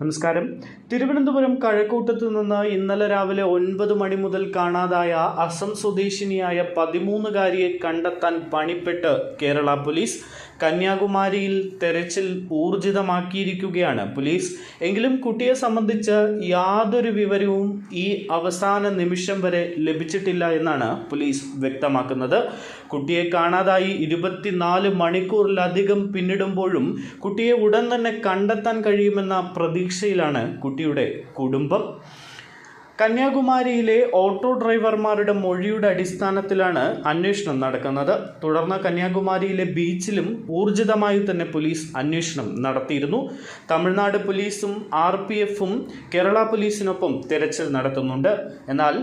നമസ്കാരം. തിരുവനന്തപുരം കഴക്കൂട്ടത്ത് നിന്ന് ഇന്നലെ രാവിലെ ഒൻപത് മണി മുതൽ കാണാതായ അസം സ്വദേശിനിയായ പതിമൂന്നുകാരിയെ കണ്ടെത്താൻ പണിപ്പെട്ട് കേരള പോലീസ് കന്യാകുമാരിയിൽ തെരച്ചിൽ ഊർജിതമാക്കിയിരിക്കുകയാണ് പോലീസ്. എങ്കിലും കുട്ടിയെ സംബന്ധിച്ച് യാതൊരു വിവരവും ഈ അവസാന നിമിഷം വരെ ലഭിച്ചിട്ടില്ല എന്നാണ് പോലീസ് വ്യക്തമാക്കുന്നത്. കുട്ടിയെ കാണാതായി ഇരുപത്തിനാല് മണിക്കൂറിലധികം പിന്നിടുമ്പോഴും കുട്ടിയെ ഉടൻ തന്നെ കണ്ടെത്താൻ കഴിയുമെന്ന പ്രതീക്ഷയിലാണ് കുട്ടിയുടെ കുടുംബം. കന്യാകുമാരിയിലെ ഓട്ടോ ഡ്രൈവർമാരുടെ മൊഴിയുടെ അടിസ്ഥാനത്തിലാണ് അന്വേഷണം നടക്കുന്നത്. തുടർന്ന് കന്യാകുമാരിയിലെ ബീച്ചിലും ഊർജിതമായി തന്നെ പോലീസ് അന്വേഷണം നടത്തിയിരുന്നു. തമിഴ്നാട് പോലീസും ആർ പി എഫും കേരള പോലീസിനൊപ്പം തിരച്ചിൽ നടത്തുന്നുണ്ട്. എന്നാൽ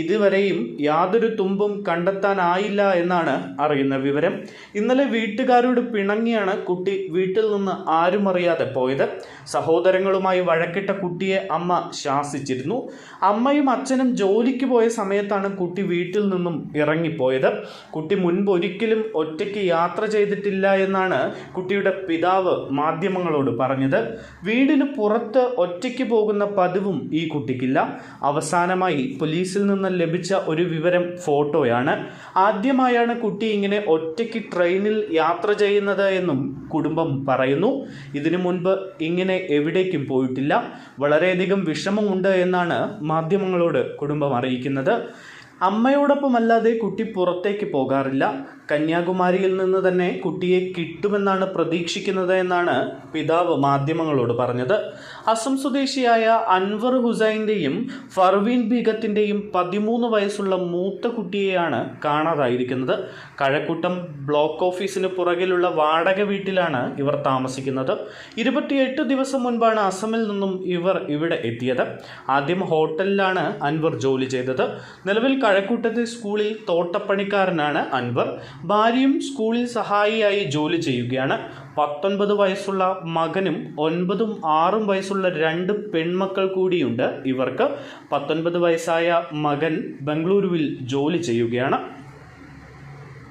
ഇതുവരെയും യാതൊരു തുമ്പും കണ്ടെത്താനായില്ല എന്നാണ് അറിയുന്ന വിവരം. ഇന്നലെ വീട്ടുകാരോട് പിണങ്ങിയാണ് കുട്ടി വീട്ടിൽ നിന്ന് ആരും അറിയാതെ പോയത്. സഹോദരങ്ങളുമായി വഴക്കിട്ട കുട്ടിയെ അമ്മ ശാസിച്ചിരുന്നു. അമ്മയും അച്ഛനും ജോലിക്ക് പോയ സമയത്താണ് കുട്ടി വീട്ടിൽ നിന്നും ഇറങ്ങിപ്പോയത്. കുട്ടി മുൻപ് ഒരിക്കലും ഒറ്റയ്ക്ക് യാത്ര ചെയ്തിട്ടില്ല എന്നാണ് കുട്ടിയുടെ പിതാവ് മാധ്യമങ്ങളോട് പറഞ്ഞത്. വീടിന് പുറത്ത് ഒറ്റയ്ക്ക് പോകുന്ന പതിവും ഈ കുട്ടിക്കില്ല. അവസാനമായി പോലീസിൽ നിന്ന് ലഭിച്ച ഒരു വിവരം ഫോട്ടോയാണ്. ആദ്യമായാണ് കുട്ടി ഇങ്ങനെ ഒറ്റയ്ക്ക് ട്രെയിനിൽ യാത്ര ചെയ്യുന്നത് എന്നും കുടുംബം പറയുന്നു. ഇതിനു മുൻപ് ഇങ്ങനെ എവിടേക്കും പോയിട്ടില്ല. വളരെയധികം വിഷമമുണ്ട് എന്നാണ് മാധ്യമങ്ങളോട് കുടുംബം അറിയിക്കുന്നത്. അമ്മയോടൊപ്പമല്ലാതെ കുട്ടി പുറത്തേക്ക് പോകാറില്ല. കന്യാകുമാരിയിൽ നിന്ന് തന്നെ കുട്ടിയെ കിട്ടുമെന്നാണ് പ്രതീക്ഷിക്കുന്നത് എന്നാണ് പിതാവ് മാധ്യമങ്ങളോട് പറഞ്ഞത്. അസം സ്വദേശിയായ അൻവർ ഹുസൈന്റെയും ഫർവീൻ ബീഗത്തിന്റെയും പതിമൂന്ന് വയസ്സുള്ള മൂത്ത കുട്ടിയെയാണ് കാണാതായിരിക്കുന്നത്. കഴക്കൂട്ടം ബ്ലോക്ക് ഓഫീസിന് പുറകിലുള്ള വാടക വീട്ടിലാണ് ഇവർ താമസിക്കുന്നത്. ഇരുപത്തിയെട്ട് ദിവസം മുൻപാണ് അസമിൽ നിന്നും ഇവർ ഇവിടെ എത്തിയത്. ആദ്യം ഹോട്ടലിലാണ് അൻവർ ജോലി ചെയ്തത്. നിലവിൽ കഴക്കൂട്ടത്തെ സ്കൂളിൽ തോട്ടപ്പണിക്കാരനാണ് അൻവർ. ഭാര്യയും സ്കൂളിൽ സഹായിയായി ജോലി ചെയ്യുകയാണ്. പത്തൊൻപത് വയസ്സുള്ള മകനും ഒൻപതും ആറും വയസ്സുള്ള രണ്ട് പെൺമക്കൾ കൂടിയുണ്ട് ഇവർക്ക്. പത്തൊൻപത് വയസ്സായ മകൻ ബംഗളൂരുവിൽ ജോലി ചെയ്യുകയാണ്.